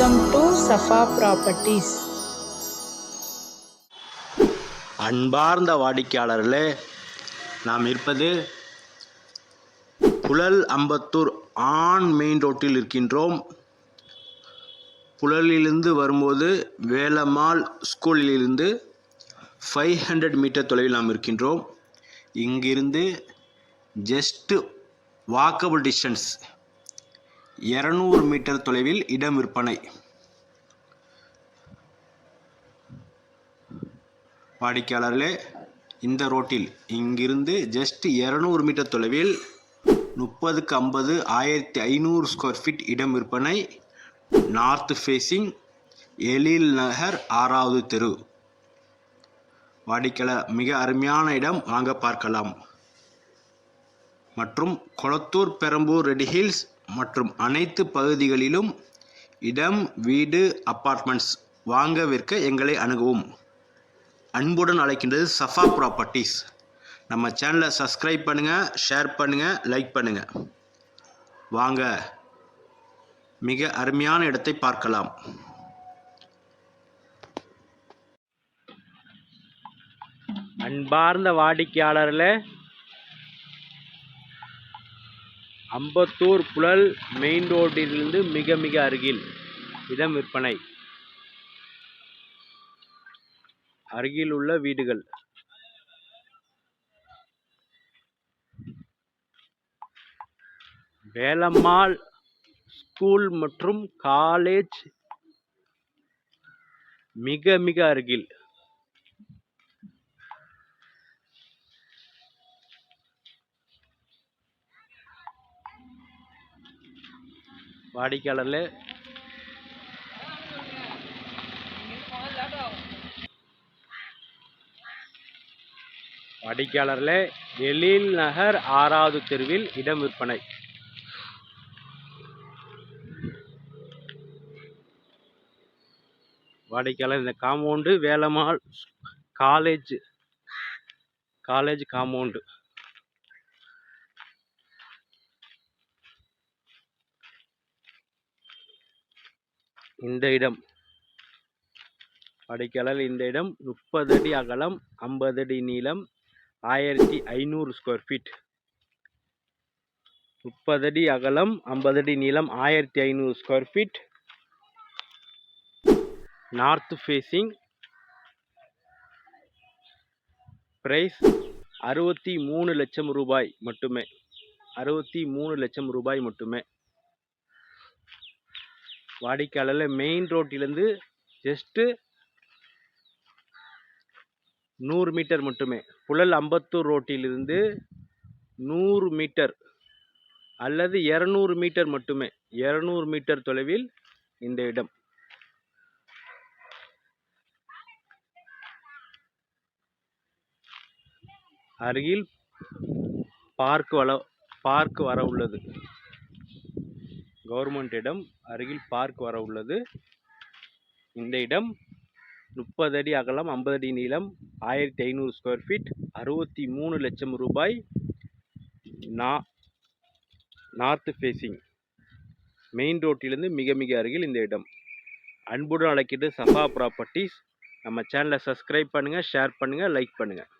Welcome to Safa properties அன்பார்ந்த வாடிக்கையாளர்களே நாம் இருப்பது புழல் அம்பத்தூர் ஆன் மெயின் ரோட்டில் இருக்கின்றோம். புழலிலிருந்து வரும்போது வேலம்மாள் ஸ்கூலிலிருந்து ஃபைவ் ஹண்ட்ரட் மீட்டர் தொலைவில் நாம் இருக்கின்றோம். இங்கிருந்து ஜஸ்ட்டு வாக்கபிள் டிஸ்டன்ஸ் இரநூறு மீட்டர் தொலைவில் இடம் விற்பனை. வாடிக்கையாளர்களே இந்த ரோட்டில் இங்கிருந்து ஜஸ்ட் இரநூறு மீட்டர் தொலைவில் முப்பதுக்கு ஐம்பது ஆயிரத்தி ஐநூறு ஸ்கொயர் ஃபீட் இடம் விற்பனை. நார்த் ஃபேஸிங் எழில் நகர் ஆறாவது தெரு. வாடிக்கையாளர் மிக அருமையான இடம் வாங்க பார்க்கலாம். மற்றும் கொளத்தூர் பெரம்பூர் ரெடி ஹில்ஸ் மற்றும் அனைத்து பகுதிகளிலும் இடம் வீடு அப்பார்ட்மெண்ட்ஸ் வாங்க விற்க எங்களை அணுகவும். அன்புடன் அழைக்கின்றது சஃபா ப்ராப்பர்ட்டிஸ் நம்ம சேனலை சப்ஸ்கிரைப் பண்ணுங்கள் ஷேர் பண்ணுங்கள் லைக் பண்ணுங்கள் வாங்க மிக அருமையான இடத்தை பார்க்கலாம். அன்பார்ந்த வாடிக்கையாளர்களே அம்பத்தூர் புழல் மெயின் ரோட்டிலிருந்து மிக மிக அருகில் இடம் விற்பனை. அருகில் உள்ள வீடுகள். வேலம்மாள் ஸ்கூல் மற்றும் காலேஜ் மிக மிக அருகில். வாடிக்கையாளர்ல. வாடிக்கையாளர்ல எழில் நகர் ஆறாவது தெருவில் இடம் விற்பனை. வாடிக்கையாளர் இந்த compound Velammal college college compound. இந்த இடம். வாடிக்கையாளர் இந்த இடம் முப்பது அடி அகலம் ஐம்பது அடி நீளம் ஆயிரத்தி ஐநூறு ஸ்கொயர் ஃபீட் முப்பது அடி அகலம் ஐம்பது அடி நீளம் ஆயிரத்தி ஐநூறு square feet north facing price அறுபத்தி மூணு லட்சம் ரூபாய் மட்டுமே. அறுபத்தி மூணு லட்சம் ரூபாய் மட்டுமே. வாடிக்கையாளர் மெயின் ரோட்டிலேருந்து ஜஸ்ட்டு நூறு மீட்டர் மட்டுமே. புழல் அம்பத்தூர் ரோட்டிலிருந்து நூறு மீட்டர் அல்லது இரநூறு மீட்டர் மட்டுமே. இரநூறு மீட்டர் தொலைவில் இந்த இடம். அருகில் பார்க் வள பார்க் வர உள்ளது. கவர்மெண்ட் இடம் அருகில் பார்க் வர உள்ளது. இந்த இடம் முப்பது அடி அகலம் ஐம்பது அடி நீளம் ஆயிரத்தி ஐநூறு ஸ்கொயர் ஃபீட் அறுபத்தி மூணு லட்சம் ரூபாய் நா நார்த் ஃபேஸிங் மெயின் ரோட்டிலிருந்து மிக மிக அருகில் இந்த இடம். அன்புடன் அழைக்கிட்டு சஃபா ப்ராப்பர்ட்டிஸ் நம்ம சேனலை சப்ஸ்கிரைப் பண்ணுங்கள் ஷேர் பண்ணுங்கள் லைக் பண்ணுங்கள்